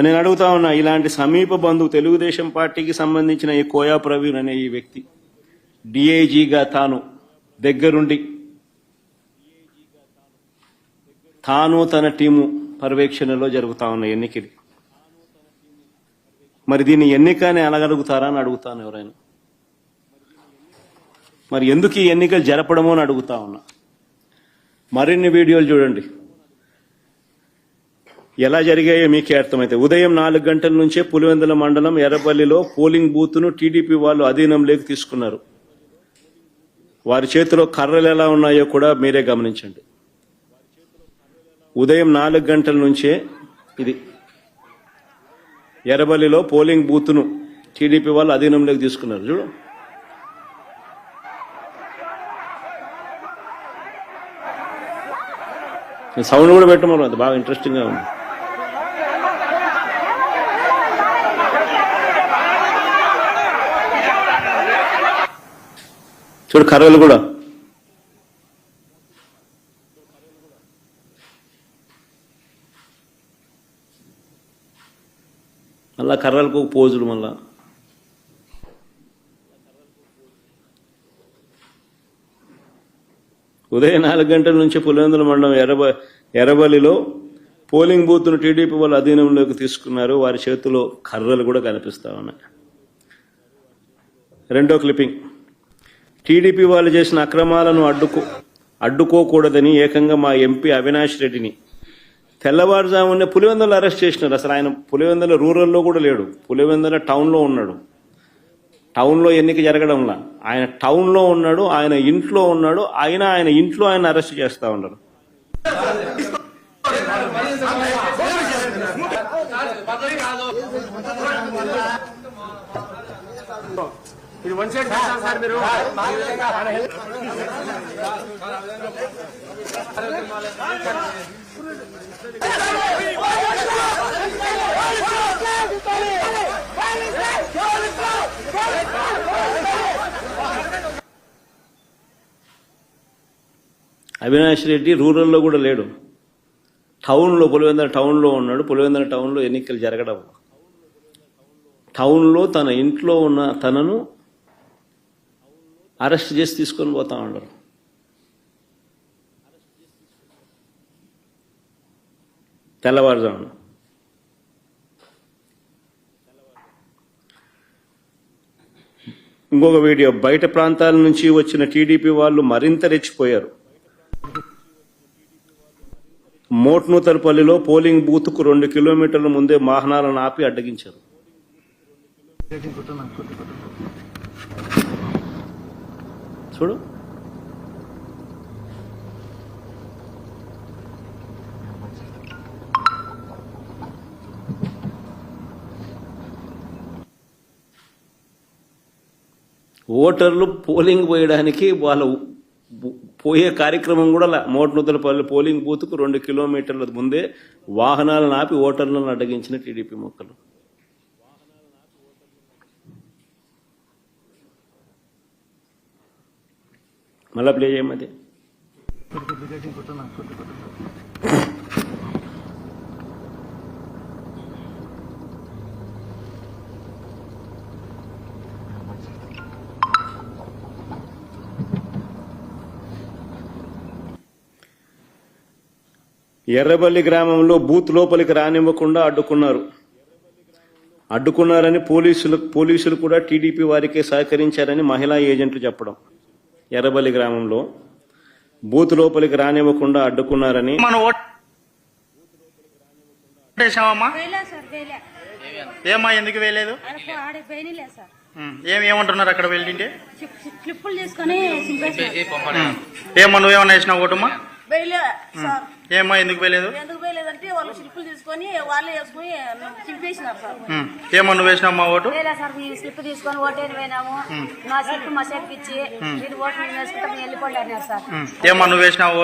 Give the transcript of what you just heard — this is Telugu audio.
మరి నేను అడుగుతా ఉన్నా ఇలాంటి సమీప బంధువు తెలుగుదేశం పార్టీకి సంబంధించిన ఈ కోయా ప్రవీణ్ అనే ఈ వ్యక్తి డిఐజీగా తాను దగ్గరుండి తాను తన టీము పర్యవేక్షణలో జరుగుతా ఉన్న ఎన్నికలు మరి దీన్ని ఎన్నికని అనగలుగుతారా అని అడుగుతాను ఎవరైనా. మరి ఎందుకు ఈ ఎన్నికలు జరపడమో అని అడుగుతా ఉన్నా. మరిన్ని వీడియోలు చూడండి. ఎలా జరిగాయో మీకే అర్థమైతే ఉదయం నాలుగు గంటల నుంచే పులివెందుల మండలం ఎర్రపల్లిలో పోలింగ్ బూత్ను టీడీపీ వాళ్ళు అధీనంలోకి తీసుకున్నారు. వారి చేతిలో కర్రలు ఎలా ఉన్నాయో కూడా మీరే గమనించండి. ఉదయం నాలుగు గంటల నుంచే ఇది ఎర్రబల్లిలో పోలింగ్ బూత్ను టీడీపీ వాళ్ళు అధీనంలోకి తీసుకున్నారు. చూడు. సౌండ్ కూడా పెట్టమన్నారు అది బాగా ఇంట్రెస్టింగ్గా ఉంది. చూడు కర్రలు కూడా. మళ్ళా కర్రలకు పోజులు మళ్ళా. ఉదయం నాలుగు గంటల నుంచి పులివెందుల మండలం ఎర్రబ ఎర్రబలిలో పోలింగ్ బూత్ను టీడీపీ వాళ్ళ అధీనంలోకి తీసుకున్నారు. వారి చేతిలో కర్రలు కూడా కనిపిస్తా ఉన్నాయి. రెండో క్లిప్పింగ్. టీడీపీ వాళ్ళు చేసిన అక్రమాలను అడ్డుకో అడ్డుకోకూడదని ఏకంగా మా ఎంపీ అవినాష్ రెడ్డిని తెల్లవారుజామునే పులివెందులు అరెస్ట్ చేసినారు. అసలు ఆయన పులివెందుల రూరల్లో కూడా లేడు. పులివెందుల టౌన్లో ఉన్నాడు. టౌన్లో ఎన్నిక జరగడంలా. ఆయన టౌన్లో ఉన్నాడు ఆయన ఇంట్లో ఉన్నాడు ఆయన ఆయన ఇంట్లో ఆయన అరెస్ట్ చేస్తూ ఉన్నారు. ఇది వన్ సైడ్ చేస్తారు సార్ మీరు. అవినాష్ రెడ్డి రూరల్లో కూడా లేడు. టౌన్లో పులివెందర టౌన్లో ఉన్నాడు. పులివెందర టౌన్లో ఎన్నికలు జరగడం. టౌన్లో తన ఇంట్లో ఉన్న తనను అరెస్ట్ చేసి తీసుకొని పోతా ఉండరు తెల్లవారుజామున. ఇంకొక వీడియో బయట ప్రాంతాల నుంచి వచ్చిన టీడీపీ వాళ్ళు మరింత రెచ్చిపోయారు. మోట్నూతలపల్లిలో పోలింగ్ బూత్కు రెండు కిలోమీటర్ల ముందే వాహనాలను ఆపి అడ్డగించారు. చూడు. ఓటర్లు పోలింగ్ పోయడానికి వాళ్ళ పోయే కార్యక్రమం కూడా మోటనూతలపల్లి పోలింగ్ బూత్కు రెండు కిలోమీటర్ల ముందే వాహనాలను ఆపి ఓటర్లను అడ్డగించిన టీడీపీ మొక్కలు. మళ్ళా ప్లే చేయమది ఎర్రబల్లి గ్రామంలో బూత్ లోపలికి రానివ్వకుండా అడ్డుకున్నారు. అడ్డుకున్నారని పోలీసులు పోలీసులు కూడా టీడీపీ వారికే సహకరించారని మహిళా ఏజెంట్లు చెప్పడం. ఎర్రబల్లి గ్రామంలో బూత్ లోపలికి రానివ్వకుండా అడ్డుకున్నారని ఏమ్మా ఎందుకు వేయలేదు? ఏమంటున్నారు అక్కడ వెళ్ళింటే? ఏమ్మా నువ్వేమన్నా వేసినావు ఓటమ్మా? సార్. ఏమ్మా ఎందుకు వేయలేదు? ఎందుకు వేయలేదంటే వాళ్ళు స్లిప్పులు తీసుకొని వాళ్ళే వేసుకొని చింపేసినారు సార్. ఉం. ఏమ్మా నువ్వు వేసినావమ్మా ఓటు? వేయలే సార్ మీ స్లిప్ తీసుకొని ఓటేని పోయినాము నా స్లిప్ మా చేతికి ఇచ్చి మీరు ఓటు మేము వేసుకుంటాం వెళ్ళిపోండి అన్నారు సార్. ఉం. ఏమ్మా నువ్వు వేసినావు